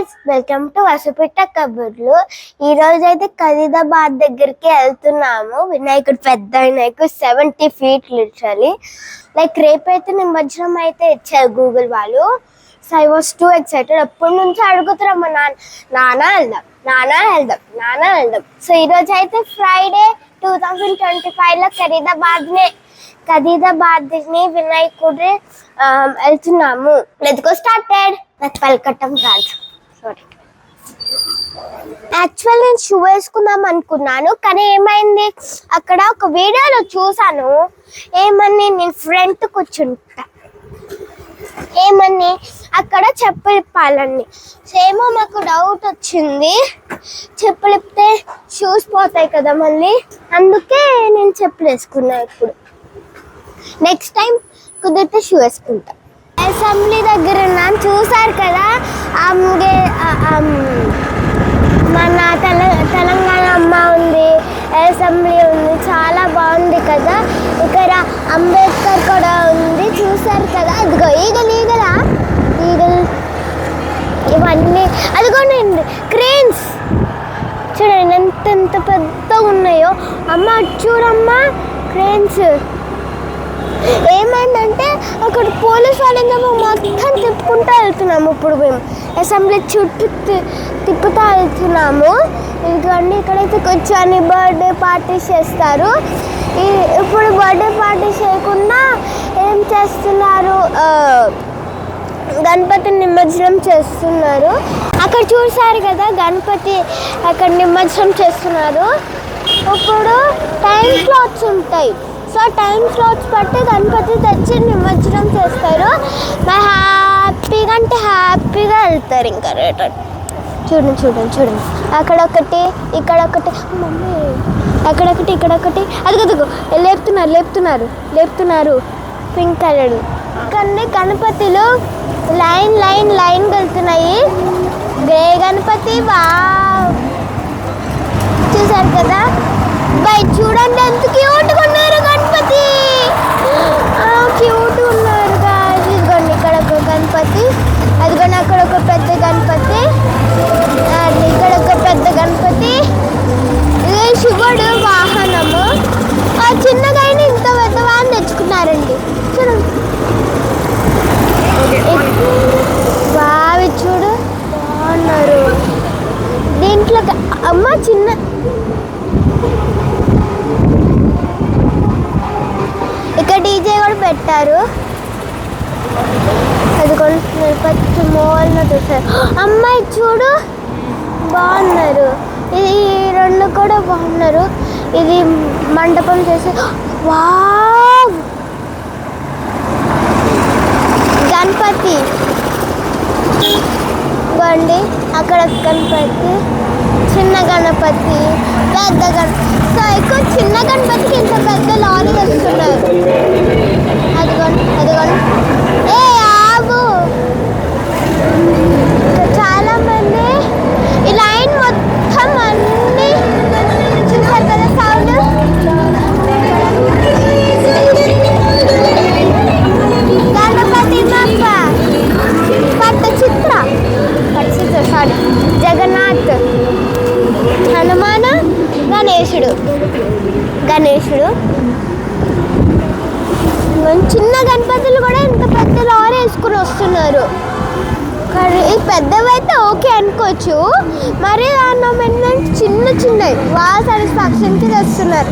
Guys welcome to వసపిట్ట కబుర్లు ఈ రోజు అయితే ఖరీదాబాద్ దగ్గరికి వెళ్తున్నాము. వినాయకుడు పెద్ద వినాయకుడు సెవెంటీ ఫీట్ లిటరలీ లైక్ రేపైతే నిమజ్జనం అయితే ఇచ్చారు గూగుల్ వాళ్ళు. So I was too excited ఎప్పటి నుంచో అడుగుతున్నాం మా నాన్న నాన్న వెళ్దాం నాన్న వెళ్దాం నాన్న వెళ్దాం. సో ఈ రోజు అయితే ఫ్రైడే టూ థౌజండ్ ట్వంటీ ఫైవ్లో ఖరీదాబాద్నే ఖరీదాబాద్ని వినాయకుడి వెళ్తున్నాము. లెట్స్ గో స్టార్టెడ్ నాకు పలకటం రాదు సారీ యాక్చువల్ నేను షూ వేసుకుందాం అనుకున్నాను కానీ ఏమైంది? అక్కడ ఒక వీడియోలో చూసాను ఏమని నేను ఫ్రంట్ కూర్చుంటా. ఏమని? అక్కడ చెప్పులు ఇప్పాలని సేమో మాకు డౌట్ వచ్చింది. చెప్పులు ఇప్పితే షూస్ పోతాయి కదా మళ్ళీ. అందుకే నేను చెప్పులు వేసుకున్నా ఇప్పుడు. నెక్స్ట్ టైం కుదిరితే షూ వేసుకుంటా. అసెంబ్లీ దగ్గర ఉన్నాను. చూసారు కదా ఆమె మన తెల తెలంగాణ అమ్మ ఉంది అసెంబ్లీ ఉంది చాలా బాగుంది కదా. ఇక్కడ అంబేద్కర్ కూడా ఉంది చూసారు కదా. అదిగో ఈగలు ఈగలా? ఈగలు ఇవన్నీ. అదిగోనండి క్రేన్స్. చూడండి ఎంత ఎంత పెద్దగా ఉన్నాయో. అమ్మ చూడమ్మా క్రేన్స్. ఏమైందంటే అక్కడ పోలీస్ వాళ్ళేమో మొత్తం తిప్పుకుంటూ వెళ్తున్నాము. ఇప్పుడు మేము అసెంబ్లీ చుట్టూ తి- తిప్పుతూ వెళ్తున్నాము. ఇదిగోండి ఇక్కడైతే కూర్చొని బర్త్డే పార్టీస్ చేస్తారు. ఈ ఇప్పుడు బర్త్డే పార్టీ చేయకుండా ఏం చేస్తున్నారు? గణపతి నిమజ్జనం చేస్తున్నారు. అక్కడ చూసారు కదా గణపతి అక్కడ నిమజ్జనం చేస్తున్నారు. ఇప్పుడు టైం స్లాట్స్ ఉంటాయి. సో టైం స్లాట్స్ పట్టి గణపతి తెచ్చి నిమజ్జనం చేస్తారు. మరి హ్యాపీగా అంటే హ్యాపీగా వెళ్తారు ఇంకా రిటర్న్ చూడండి చూడండి చూడండి. అక్కడ ఒకటి ఇక్కడ ఒకటి మమ్మీ అక్కడొకటి ఇక్కడొకటి అదిగదిగో లేపుతున్నారు లేపుతున్నారు లేపుతున్నారు. Pink colour. కానీ గణపతిలు లైన్ లైన్ లైన్ వెళ్తున్నాయి. గ్రే గణపతి వా చూసారు కదా? బై చూడండి ఎంత క్యూట్ అక్కడ ఒక పెద్ద గణపతి. ఇక్కడ ఒక పెద్ద గణపతి ఇది శివుడు వాహనము ఆ చిన్నగాయని ఇంత పెద్ద వాహనం తెచ్చుకున్నారండి చూడండి బావి చూడు బాగున్నారు దీంట్లో గ- అమ్మ చిన్న ఇక్కడ డీజే కూడా పెట్టారు అది కొంచెం మోల్ని చూస్తారు అమ్మాయి చూడు బాగున్నారు. ఇది రెండు కూడా బాగున్నారు. ఇది మండపం చేసి వావ్! గణపతి. ఇవ్వండి అక్కడ గణపతి చిన్న గణపతి పెద్ద గణపతి సో ఎక్కువ చిన్న గణపతికి ఇంత పెద్ద లారీ వస్తున్నారు. గణేశుడు. గణేశుడు. చిన్న గణపతులు కూడా ఇంత పెద్ద లారీ వేసుకుని వస్తున్నారు. కానీ పెద్దవైతే ఓకే అనుకోవచ్చు. మరి దాని ఏంటంటే చిన్న చిన్నవి. వా సాటిస్ఫాక్షన్కి తెస్తున్నారు.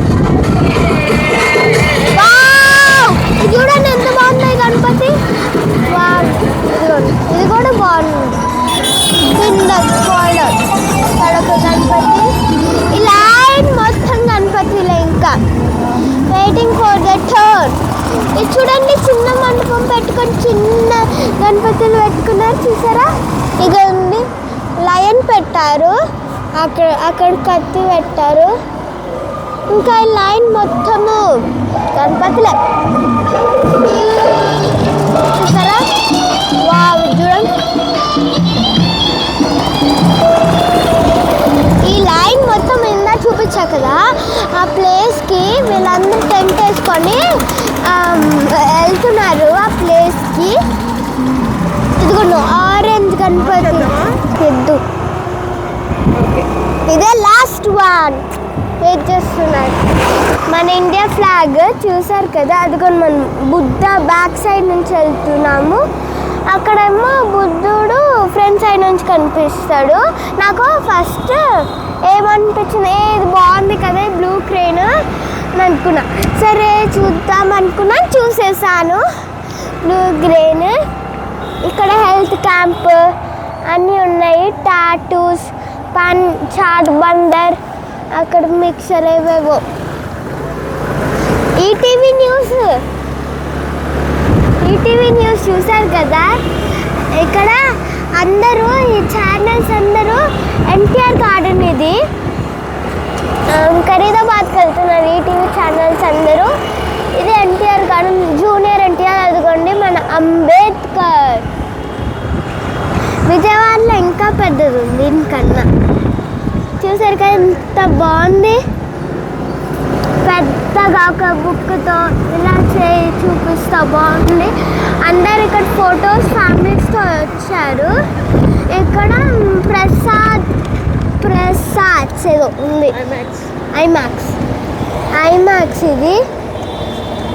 ఇది చూడండి ఎంత బాగున్నాయి గణపతి. వావ్! ఇది కూడా బాగుంది. కింద గణపతి. ఇలా వెయిటింగ్ ఫర్ ద టర్న్ ఇది చూడండి చిన్న మండపం పెట్టుకొని చిన్న గణపతులు పెట్టుకున్నారు చూసారా? ఇక ఉంది. లయన్ పెట్టారు. అక్కడ అక్కడ కత్తి పెట్టారు. ఇంకా ఈ లైన్ మొత్తము. గణపతులే. మన ఇండియా ఫ్లాగ్ చూసారు కదా అదిగో మనం బుద్ధ బ్యాక్ సైడ్ నుంచి వెళ్తున్నాము. అక్కడేమో బుద్ధుడు ఫ్రంట్ సైడ్ నుంచి కనిపిస్తాడు. నాకు ఫస్ట్ ఏమనిపించింది ఏ ఇది బాగుంది కదా బ్లూ క్రెయిన్ అని అనుకున్నా. సరే చూద్దాం అనుకున్నా చూసేసాను. బ్లూ గ్రెయిన్ ఇక్కడ హెల్త్ క్యాంప్ అన్నీ ఉన్నాయి. టాటూస్ పన్ చాట్ బందర్ అక్కడ మిక్సర్ ఏవేవో ఈటీవీ న్యూస్. ఈటీవీ న్యూస్ చూసారు కదా? ఇక్కడ అందరూ ఈ ఛానల్స్ అందరూ ఎన్టీఆర్ గార్డెన్ ఇది. ఖరీదాబాద్కి వెళ్తున్నారు ఈటీవీ ఛానల్స్ అందరూ. ఇది ఎన్టీఆర్ గార్డెన్ జూనియర్ ఎన్టీఆర్ అదిగోండి మన అంబేద్కర్. విజయవాడలో ఇంకా పెద్దది ఉంది దీనికన్నా. చూసారు కదా ఎంత బాగుంది? పెద్దగా ఒక బుక్తో ఇలా చేయి చూపిస్తా బాగుంది. అందరు ఇక్కడ ఫొటోస్ ఫ్యామిలీస్తో వచ్చారు. ఇక్కడ ప్రసాద్ ప్రసాద్ ఏదో ఉంది. ఐమాక్స్. ఐమాక్స్. ఐమాక్స్ ఇది.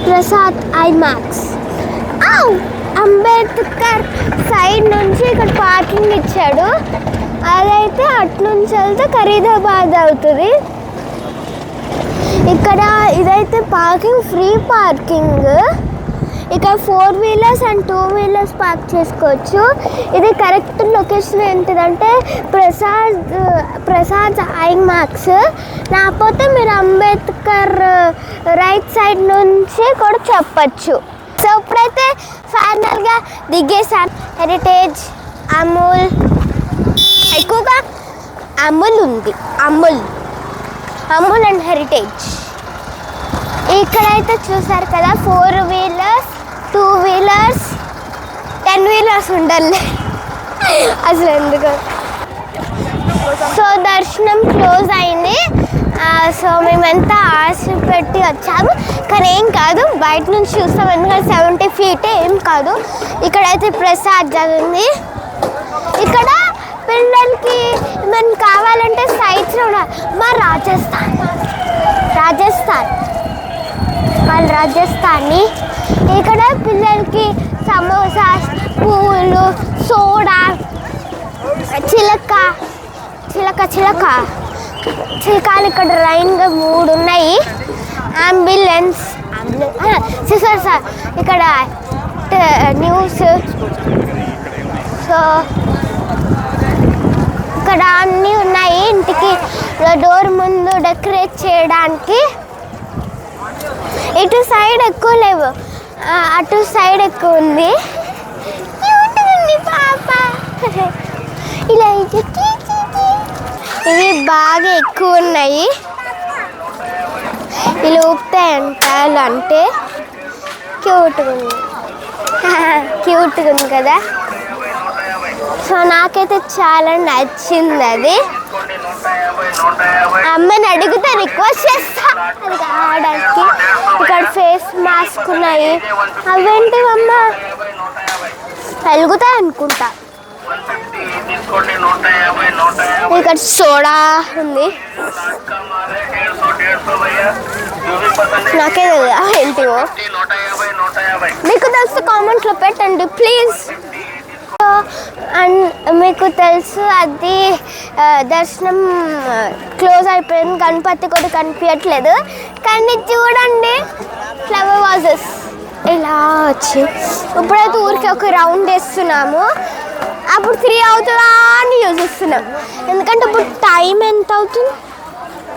ప్రసాద్ ఐమాక్స్! అంబేద్కర్ సైడ్ నుంచి ఇక్కడ పార్కింగ్ ఇచ్చాడు. అదైతే అటు నుంచి వెళ్తే ఖరీదాబాద్ అవుతుంది. ఇక్కడ ఇదైతే పార్కింగ్ ఫ్రీ పార్కింగ్. ఇక్కడ four wheelers and two wheelers park చేసుకోవచ్చు. ఇది కరెక్ట్ లొకేషన్ ఏంటిదంటే ప్రసాద్ ప్రసాద్ ఐమాక్స్ లేకపోతే మీరు అంబేద్కర్ రైట్ సైడ్ నుంచి కూడా చెప్పచ్చు. సో ఇప్పుడైతే ఫైనల్గా దిగేసాను హెరిటేజ్ అమూల్. ఎక్కువగా అమూల్ ఉంది. అమూల్. Amul and Heritage. ఇక్కడైతే చూసారు కదా four wheelers two wheelers ten wheelers ఉండాలి. అసలు ఎందుకు? సో దర్శనం క్లోజ్ అయింది. సో మేమంతా ఆశ పెట్టి వచ్చాము. కానీ ఏం కాదు బయట నుంచి చూస్తాం. ఎందుకంటే సెవెంటీ ఫీట్ ఏం కాదు. ఇక్కడైతే ప్రసాద్ జరిగింది. ఇక్కడ పిల్లలకి మనం కావాలంటే సైట్స్లో ఉండాలి. మా రాజస్థాన్. రాజస్థాన్. వాళ్ళ రాజస్థాన్ని ఇక్కడ పిల్లలకి సమోసా పూలు సోడా చిలక చిలక చిలక. చిలకలు ఇక్కడ లైన్గా మూడు ఉన్నాయి. అంబులెన్స్ సార్ సార్ ఇక్కడ ట- న్యూస్. సో ఇక్కడ అన్నీ ఉన్నాయి ఇంటికి. డోర్ ముందు డెకరేట్ చేయడానికి. ఇటు సైడ్ ఎక్కువ లేవు. అటు సైడ్ ఎక్కువ ఉంది. ఉంది పాప. ఇలా ఇవి బాగా ఎక్కువ ఉన్నాయి. ఇలా ఊపుతాయంట ఇలా అంటే క్యూట్గా ఉంది. క్యూట్గా ఉంది కదా. సో నాకైతే చాలా నచ్చింది అది అమ్మని అడిగితే రిక్వెస్ట్ చేస్తా ఆర్డర్కి. ఇక్కడ ఫేస్ మాస్క్ ఉన్నాయి. అవేంటివమ్మ వెలుగుతాయి అనుకుంటా. ఇక్కడ సోడా ఉంది. నాకే తెలియదు ఏంటివో? మీకు తెలిస్తే కామెంట్లో పెట్టండి ప్లీజ్ మీకు తెలుసు అది దర్శనం క్లోజ్ అయిపోయింది. గణపతి కూడా కనిపించట్లేదు. కానీ చూడండి ఫ్లవర్ వాజెస్ ఇలా వచ్చి. ఇప్పుడైతే ఊరికి ఒక రౌండ్ వేస్తున్నాము. అప్పుడు త్రీ అవుతుందా అని చూసిస్తున్నాం ఎందుకంటే ఇప్పుడు టైం ఎంత అవుతుంది?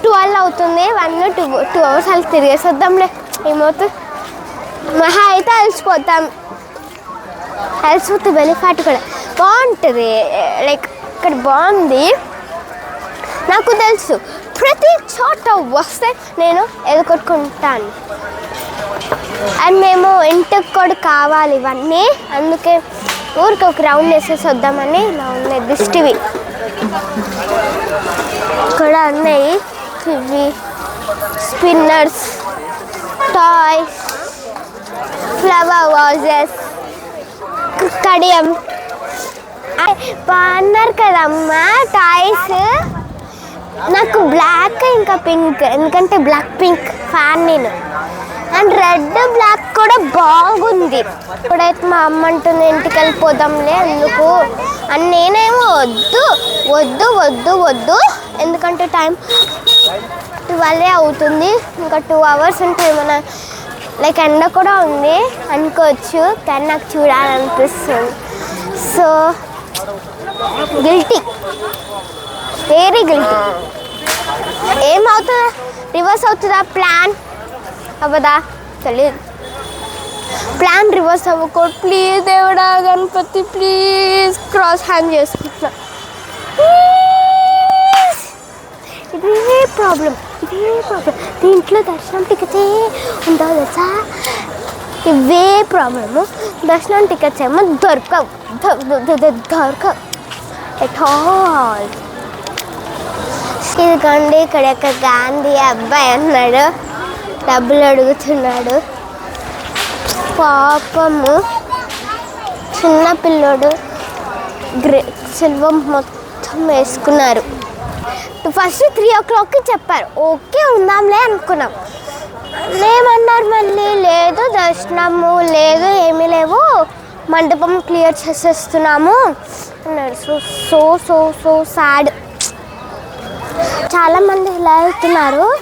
ట్వెల్వ్ అవుతుంది. వన్ టూ టూ అవర్స్ అలా తిరిగేసేద్దాంలే. ఏమవుతుంది? మహా అయితే అలసిపోతాం. అలసిపోతే బెలిఫాట్ కూడా. బాగుంటుంది. లైక్ ఇక్కడ బాగుంది. నాకు తెలుసు. ప్రతి చోట వస్తే నేను ఎదుకొట్టుకుంటాను అండ్ మేము ఇంటికి కూడా కావాలి ఇవన్నీ. అందుకే ఊరికి ఒక రౌండ్ వేసేసి వద్దామని ఇలా ఉన్నాయి దిష్టివి. కూడా ఉన్నాయి ఇవి spinners toys flower vases. Kadiyam. బాగున్నారు కదమ్మా టాయ్స్? నాకు బ్లాక్ ఇంకా పింక్ ఎందుకంటే బ్లాక్ పింక్ ఫ్యాన్ నేను. అండ్ రెడ్ బ్లాక్ కూడా బాగుంది. ఇప్పుడైతే మా అమ్మ అంటుంది ఇంటికి వెళ్ళిపోదాంలే ఎందుకు? అని నేనేమో వద్దు వద్దు వద్దు వద్దు. ఎందుకంటే టైం ట్వెల్వ్ అవుతుంది. ఇంకా టూ అవర్స్ ఉంటే ఏమైనా లైక్ ఎండ కూడా ఉంది. అనుకోవచ్చు కానీ నాకు చూడాలనిపిస్తుంది. సో గిల్టీ వెరీ గిల్టీ ఏమవుతుందా రివర్స్ అవుతుందా ప్లాన్ అవ్వదా? తెలియదు ప్లాన్ రివర్స్ అవ్వకో ప్లీజ్ దేవుడా గణపతి ప్లీజ్ క్రాస్ హ్యాండ్ చేసుకుంటున్నా. Please. ఇదే ప్రాబ్లం ఇదే ప్రాబ్లం దీంట్లో దర్శనం టికెట్సే ఉండవు తెలుసా? ఇవే ప్రాబ్లము దర్శనం టికెట్స్ ఏమో దొరకవు. దొరకవు. ఎట్ ఆల్ ఇదిగోండి ఇక్కడ యొక్క గాంధీ అబ్బాయి అన్నాడు డబ్బులు అడుగుతున్నాడు. పాపము. చిన్న పిల్లోడు. గ్రే సిల్వం మొత్తం వేసుకున్నారు. ఫస్ట్ త్రీ ఓ క్లాక్కి చెప్పారు. ఓకే ఉందాంలే అనుకున్నాం. ఏమన్నారు మళ్ళీ లేదు దర్శనము లేదు ఏమీ లేవు. మండపం క్లియర్ చేసేస్తున్నాము. అన్నారు. So so so so sad చాలామంది ఇలా వెళ్తున్నారు.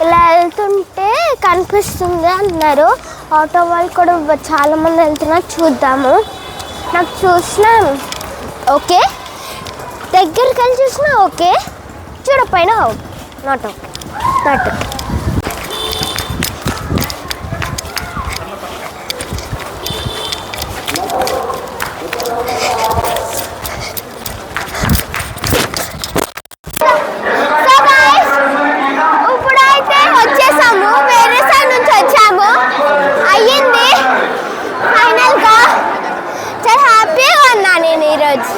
ఇలా వెళ్తుంటే కనిపిస్తుంది అన్నారు. ఆటో వాళ్ళు కూడా చాలామంది వెళ్తున్నారు. చూద్దాము. నాకు చూసిన ఓకే. దగ్గరికి వెళ్ళి చూసినా ఓకే. చూడకపోయినా not okay not so guys ఇప్పుడైతే వచ్చేసాము వేరే సైడ్ నుంచి వచ్చాము అయ్యింది ఫైనల్గా చాలా హ్యాపీగా ఉన్నా నేను ఈరోజు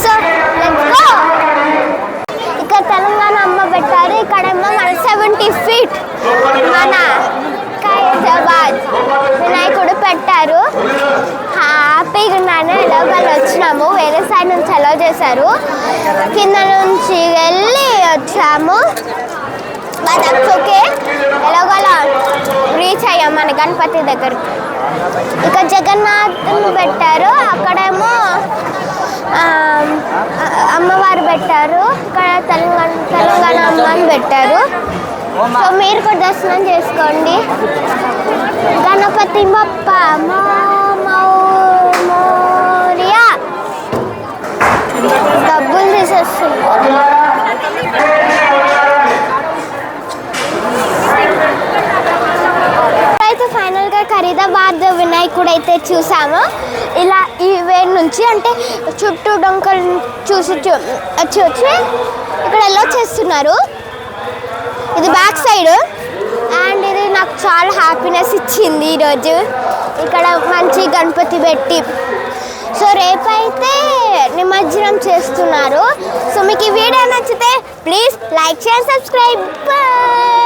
సో లెట్స్ గో ఇక్కడ తెలంగాణ అమ్మ పెట్టారు ఇక్కడేమో మన సెవెంటీ ఫీట్ మన ఖైరతాబాద్ వినాయకుడు పెట్టారు. హ్యాపీగా ఉన్నాను ఎలాగోలు వచ్చినాము. వేరే సైడ్ నుంచి అలో చేశారు. కింద నుంచి వెళ్ళి వచ్చాము. బట్ ఓకే ఎలాగోలా రీచ్ అయ్యాం మన గణపతి దగ్గరికి. ఇక జగన్నాథ్ని పెట్టారు. అక్కడేమో అమ్మవారు పెట్టారు. ఇక్కడ తెలంగాణ తెలంగాణ అమ్మని పెట్టారు. సో మీరు కూడా దర్శనం చేసుకోండి. గణపతి బప్ప మోరియా. డబ్బులు తీసేస్తున్నారు. అయితే ఫైనల్గా ఖరీదాబాద్ వినాయకుడు అయితే చూసాము. ఇలా ఈ వే నుంచి అంటే చుట్టూ డొంకలు చూసి చూ- ఇక్కడ ఎలా చేస్తున్నారు? ఇది బ్యాక్ సైడ్. అండ్ ఇది నాకు చాలా హ్యాపీనెస్ ఇచ్చింది ఈరోజు. ఇక్కడ మంచి గణపతి పెట్టి. సో రేపైతే నిమజ్జనం చేస్తున్నారు. సో మీకు ఈ వీడియో నచ్చితే please like share subscribe. Bye